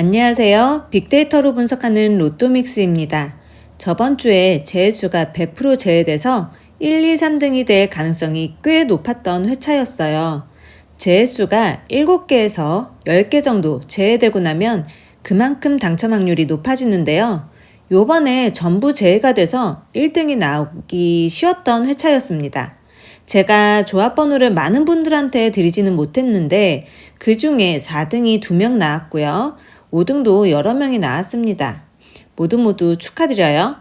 안녕하세요. 빅데이터로 분석하는 로또믹스입니다. 저번 주에 제해수가 100% 제외돼서 1, 2, 3등이 될 가능성이 꽤 높았던 회차였어요. 제해수가 7개에서 10개 정도 제외되고 나면 그만큼 당첨 확률이 높아지는데요. 요번에 전부 제외가 돼서 1등이 나오기 쉬웠던 회차였습니다. 제가 조합 번호를 많은 분들한테 드리지는 못했는데 그 중에 4등이 2명 나왔고요. 5등도 여러 명이 나왔습니다. 모두 모두 축하드려요.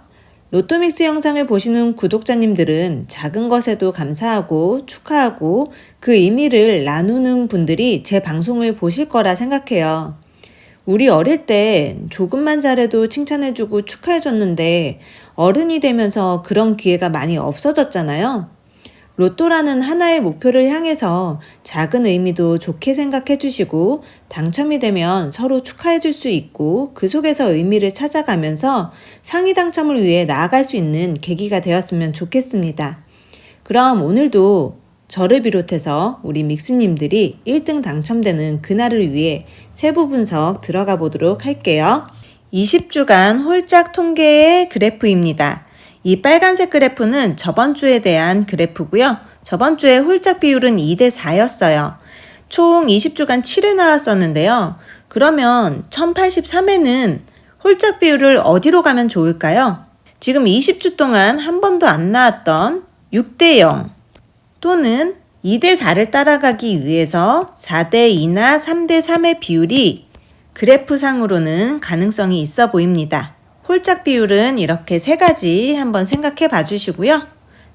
로또믹스 영상을 보시는 구독자님들은 작은 것에도 감사하고 축하하고 그 의미를 나누는 분들이 제 방송을 보실 거라 생각해요. 우리 어릴 때 조금만 잘해도 칭찬해주고 축하해줬는데 어른이 되면서 그런 기회가 많이 없어졌잖아요. 로또라는 하나의 목표를 향해서 작은 의미도 좋게 생각해 주시고 당첨이 되면 서로 축하해 줄 수 있고 그 속에서 의미를 찾아가면서 상위 당첨을 위해 나아갈 수 있는 계기가 되었으면 좋겠습니다. 그럼 오늘도 저를 비롯해서 우리 믹스님들이 1등 당첨되는 그날을 위해 세부 분석 들어가 보도록 할게요. 20주간 홀짝 통계의 그래프입니다. 이 빨간색 그래프는 저번 주에 대한 그래프고요. 저번 주에 홀짝 비율은 2대 4였어요. 총 20주간 7회 나왔었는데요. 그러면 1083회는 홀짝 비율을 어디로 가면 좋을까요? 지금 20주 동안 한 번도 안 나왔던 6대 0 또는 2대 4를 따라가기 위해서 4대 2나 3대 3의 비율이 그래프상으로는 가능성이 있어 보입니다. 홀짝 비율은 이렇게 세 가지 한번 생각해 봐 주시고요.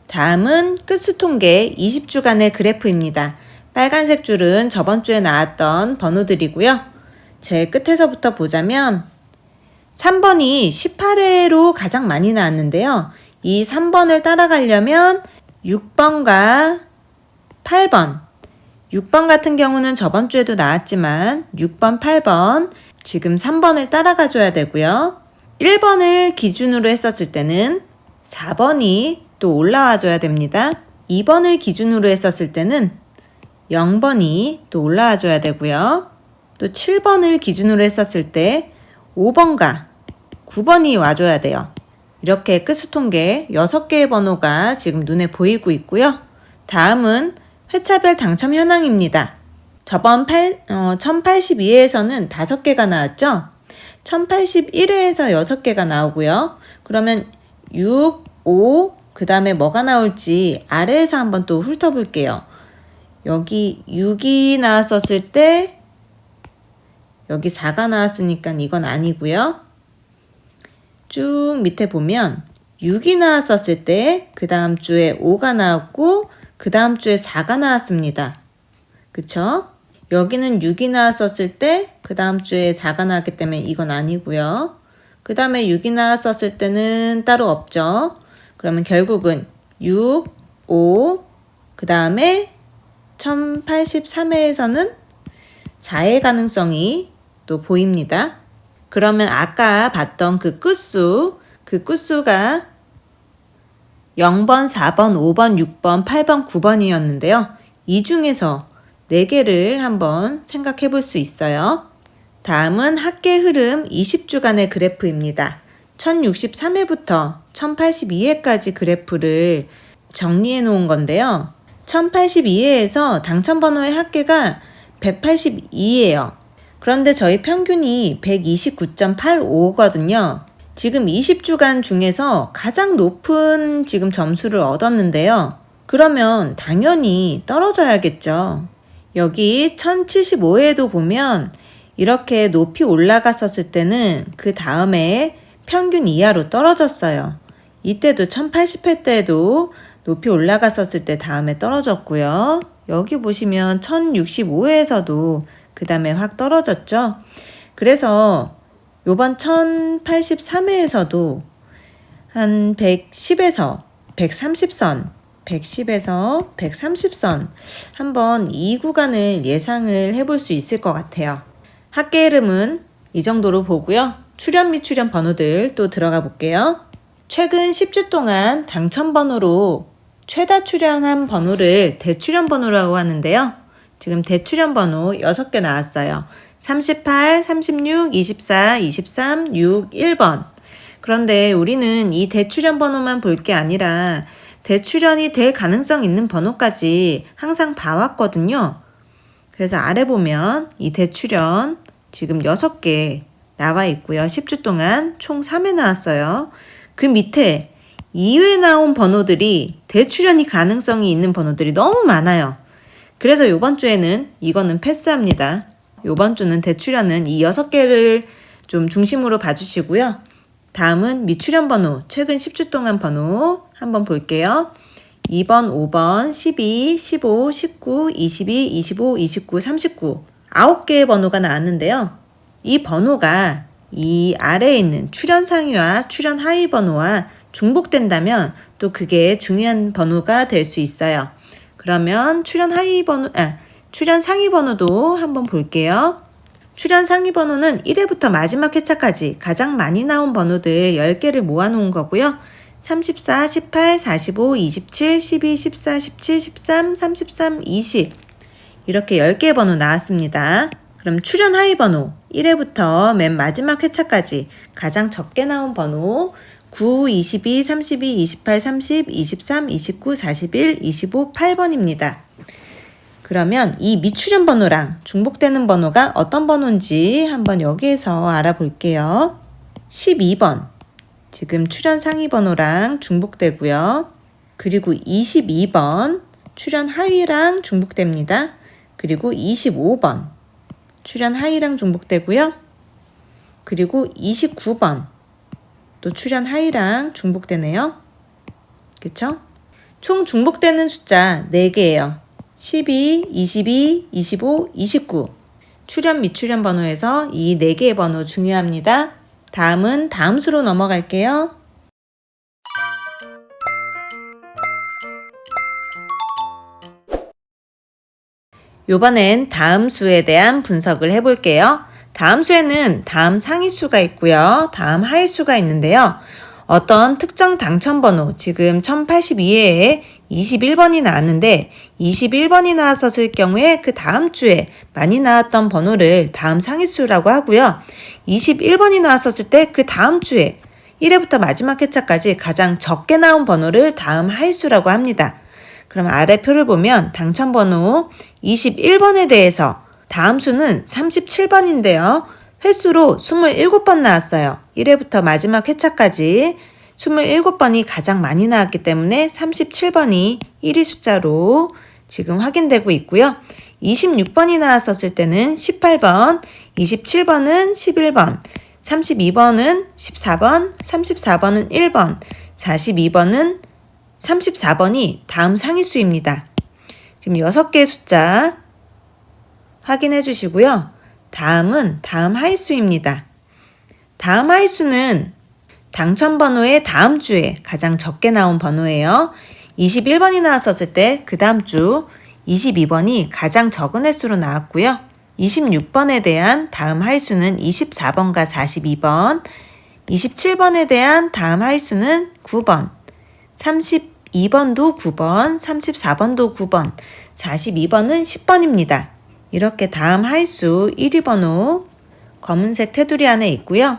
다음은 끝수 통계 20주간의 그래프입니다. 빨간색 줄은 저번 주에 나왔던 번호들이고요. 제 끝에서부터 보자면 3번이 18회로 가장 많이 나왔는데요. 이 3번을 따라가려면 6번과 8번. 6번 같은 경우는 저번 주에도 나왔지만 6번, 8번 지금 3번을 따라가 줘야 되고요. 1번을 기준으로 했었을 때는 4번이 또 올라와 줘야 됩니다. 2번을 기준으로 했었을 때는 0번이 또 올라와 줘야 되고요. 또 7번을 기준으로 했었을 때 5번과 9번이 와줘야 돼요. 이렇게 끝수 통계 6개의 번호가 지금 눈에 보이고 있고요. 다음은 회차별 당첨 현황입니다. 저번 8, 어, 1082회에서는 5개가 나왔죠? 1081회에서 6개가 나오고요. 그러면 6, 5, 그 다음에 뭐가 나올지 아래에서 한번 또 훑어볼게요. 여기 6이 나왔었을 때 여기 4가 나왔으니까 이건 아니고요. 쭉 밑에 보면 6이 나왔었을 때 그 다음 주에 5가 나왔고 그 다음 주에 4가 나왔습니다. 그쵸? 여기는 6이 나왔었을 때 그 다음 주에 4가 나왔기 때문에 이건 아니고요. 그 다음에 6이 나왔었을 때는 따로 없죠. 그러면 결국은 6, 5, 그 다음에 1083회에서는 4의 가능성이 또 보입니다. 그러면 아까 봤던 그 끝수, 그 끝수가 0번, 4번, 5번, 6번, 8번, 9번이었는데요. 이 중에서 4개를 한번 생각해 볼 수 있어요. 다음은 합계 흐름 20주간의 그래프입니다. 1063회부터 1082회까지 그래프를 정리해 놓은 건데요. 1082회에서 당첨번호의 합계가 182예요. 그런데 저희 평균이 129.85거든요. 지금 20주간 중에서 가장 높은 지금 점수를 얻었는데요. 그러면 당연히 떨어져야겠죠. 여기 1075회에도 보면 이렇게 높이 올라갔었을 때는 그 다음에 평균 이하로 떨어졌어요. 이때도 1080회 때도 높이 올라갔었을 때 다음에 떨어졌고요. 여기 보시면 1065회에서도 그 다음에 확 떨어졌죠. 그래서 요번 1083회에서도 한 110에서 130선 110에서 130선 한번 이 구간을 예상을 해볼 수 있을 것 같아요. 합계 이름은 이 정도로 보고요. 출연 및 출연 번호들 또 들어가 볼게요. 최근 10주 동안 당첨 번호로 최다 출연한 번호를 대출연 번호라고 하는데요. 지금 대출연 번호 6개 나왔어요. 38, 36, 24, 23, 6, 1번. 그런데 우리는 이 대출연 번호만 볼 게 아니라 대출연이 될 가능성 있는 번호까지 항상 봐왔거든요. 그래서 아래 보면 이 대출연 지금 6개 나와 있고요. 10주 동안 총 3회 나왔어요. 그 밑에 2회 나온 번호들이 대출연이 가능성이 있는 번호들이 너무 많아요. 그래서 이번 주에는 이거는 패스합니다. 이번 주는 대출연은 이 6개를 좀 중심으로 봐주시고요. 다음은 미출연 번호, 최근 10주 동안 번호 한번 볼게요. 2번, 5번, 12, 15, 19, 22, 25, 29, 39. 9개의 번호가 나왔는데요. 이 번호가 이 아래에 있는 출연 상위와 출연 하위 번호와 중복된다면 또 그게 중요한 번호가 될 수 있어요. 그러면 출연 하위 번호, 아, 출연 상위 번호도 한번 볼게요. 출연 상위 번호는 1회부터 마지막 회차까지 가장 많이 나온 번호들 10개를 모아놓은 거고요. 34, 18, 45, 27, 12, 14, 17, 13, 33, 20 이렇게 10개의 번호 나왔습니다. 그럼 출연 하위 번호 1회부터 맨 마지막 회차까지 가장 적게 나온 번호 9, 22, 32, 28, 30, 23, 29, 41, 25, 8번입니다. 그러면 이 미출연 번호랑 중복되는 번호가 어떤 번호인지 한번 여기에서 알아볼게요. 12번. 지금 출연 상위 번호랑 중복되고요. 그리고 22번 출연 하위랑 중복됩니다. 그리고 25번 출연 하위랑 중복되고요. 그리고 29번 또 출연 하위랑 중복되네요. 그쵸? 총 중복되는 숫자 4개예요. 12, 22, 25, 29. 출연 미출연 번호에서 이 4개의 번호 중요합니다. 다음은 다음 수로 넘어갈게요. 요번엔 다음 수에 대한 분석을 해볼게요. 다음 수에는 다음 상위수가 있고요. 다음 하위수가 있는데요. 어떤 특정 당첨번호, 지금 1082회에 21번이 나왔는데 21번이 나왔었을 경우에 그 다음 주에 많이 나왔던 번호를 다음 상위수라고 하고요. 21번이 나왔었을 때 그 다음 주에 1회부터 마지막 회차까지 가장 적게 나온 번호를 다음 하위수라고 합니다. 그럼 아래 표를 보면 당첨번호 21번에 대해서 다음 수는 37번인데요. 횟수로 27번 나왔어요. 1회부터 마지막 회차까지 27번이 가장 많이 나왔기 때문에 37번이 1위 숫자로 지금 확인되고 있고요. 26번이 나왔었을 때는 18번, 27번은 11번, 32번은 14번, 34번은 1번, 42번은 34번이 다음 상위수입니다. 지금 6개의 숫자 확인해 주시고요. 다음은 다음 하위수입니다. 다음 하위수는 당첨 번호의 다음 주에 가장 적게 나온 번호예요. 21번이 나왔었을 때 그 다음 주 22번이 가장 적은 횟수로 나왔고요. 26번에 대한 다음 하위수는 24번과 42번, 27번에 대한 다음 하위수는 9번, 32번도 9번, 34번도 9번, 42번은 10번입니다. 이렇게 다음 하위수 1위 번호 검은색 테두리 안에 있고요.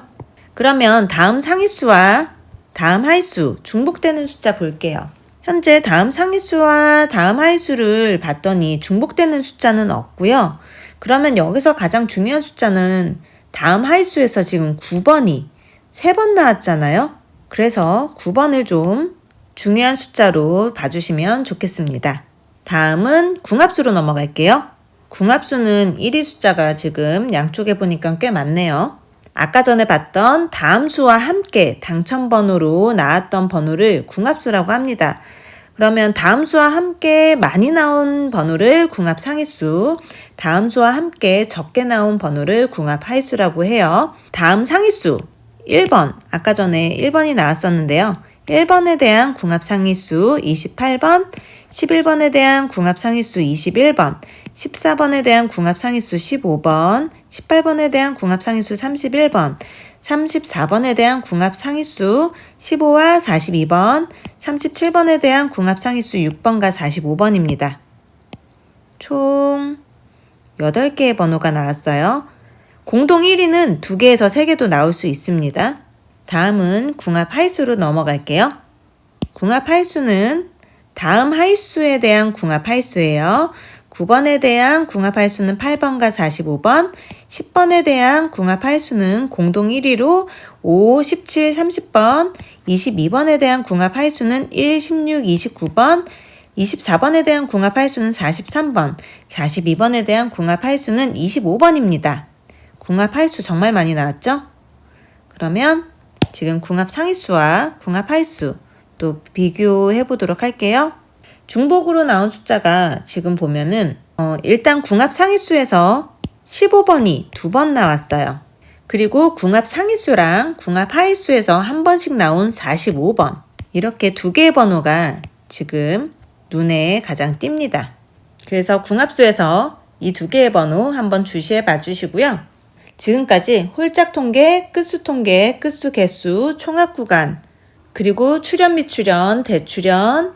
그러면 다음 상위수와 다음 하위수 중복되는 숫자 볼게요. 현재 다음 상위수와 다음 하위수를 봤더니 중복되는 숫자는 없고요. 그러면 여기서 가장 중요한 숫자는 다음 하위수에서 지금 9번이 3번 나왔잖아요. 그래서 9번을 좀 중요한 숫자로 봐주시면 좋겠습니다. 다음은 궁합수로 넘어갈게요. 궁합수는 1위 숫자가 지금 양쪽에 보니까 꽤 많네요. 아까 전에 봤던 다음 수와 함께 당첨 번호로 나왔던 번호를 궁합수라고 합니다. 그러면 다음 수와 함께 많이 나온 번호를 궁합 상위수, 다음 수와 함께 적게 나온 번호를 궁합 하위수라고 해요. 다음 상위수 1번, 아까 전에 1번이 나왔었는데요. 1번에 대한 궁합 상위수 28번, 11번에 대한 궁합 상위수 21번, 14번에 대한 궁합 상위수 15번, 18번에 대한 궁합 상위수 31번, 34번에 대한 궁합 상위수 15와 42번, 37번에 대한 궁합 상위수 6번과 45번입니다. 총 8개의 번호가 나왔어요. 공동 1위는 2개에서 3개도 나올 수 있습니다. 다음은 궁합 하이수로 넘어갈게요. 궁합 하이수는 다음 하이수에 대한 궁합 하이수예요. 9번에 대한 궁합 하이수는 8번과 45번, 10번에 대한 궁합 하이수는 공동 1위로 5, 17, 30번, 22번에 대한 궁합 하이수는 1, 16, 29번, 24번에 대한 궁합 하이수는 43번, 42번에 대한 궁합 하이수는 25번입니다. 궁합 하이수 정말 많이 나왔죠? 그러면 지금 궁합 상위수와 궁합 하이수 또 비교해 보도록 할게요. 중복으로 나온 숫자가 지금 보면은 어, 일단 궁합 상위수에서 15번이 두 번 나왔어요. 그리고 궁합 상위수랑 궁합 하위수에서 한 번씩 나온 45번. 이렇게 두 개의 번호가 지금 눈에 가장 띕니다. 그래서 궁합수에서 이 두 개의 번호 한번 주시해 봐 주시고요. 지금까지 홀짝 통계, 끝수 통계, 끝수 개수, 총합 구간, 그리고 출연 미출연, 대출연,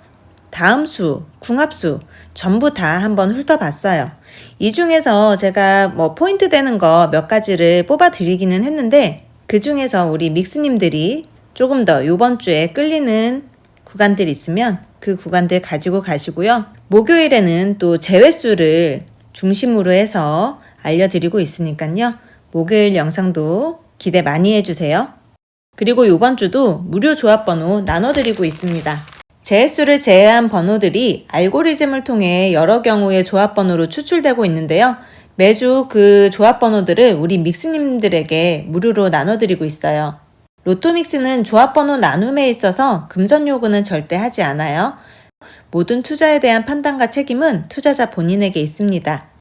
다음 수, 궁합수 전부 다 한번 훑어봤어요. 이 중에서 제가 뭐 포인트 되는 거 몇 가지를 뽑아 드리기는 했는데 그 중에서 우리 믹스님들이 조금 더 이번 주에 끌리는 구간들 있으면 그 구간들 가지고 가시고요. 목요일에는 또 제외수를 중심으로 해서 알려드리고 있으니까요. 목요일 영상도 기대 많이 해주세요. 그리고 이번 주도 무료 조합 번호 나눠드리고 있습니다. 제수를 제외한 번호들이 알고리즘을 통해 여러 경우의 조합 번호로 추출되고 있는데요. 매주 그 조합 번호들을 우리 믹스님들에게 무료로 나눠드리고 있어요. 로또믹스는 조합 번호 나눔에 있어서 금전 요구는 절대 하지 않아요. 모든 투자에 대한 판단과 책임은 투자자 본인에게 있습니다.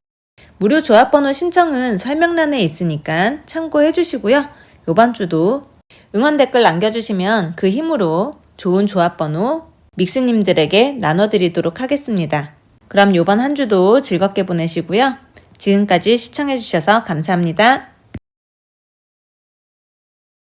무료 조합 번호 신청은 설명란에 있으니까 참고해 주시고요. 이번 주도 응원 댓글 남겨주시면 그 힘으로 좋은 조합 번호 믹스님들에게 나눠드리도록 하겠습니다. 그럼 이번 한 주도 즐겁게 보내시고요. 지금까지 시청해주셔서 감사합니다.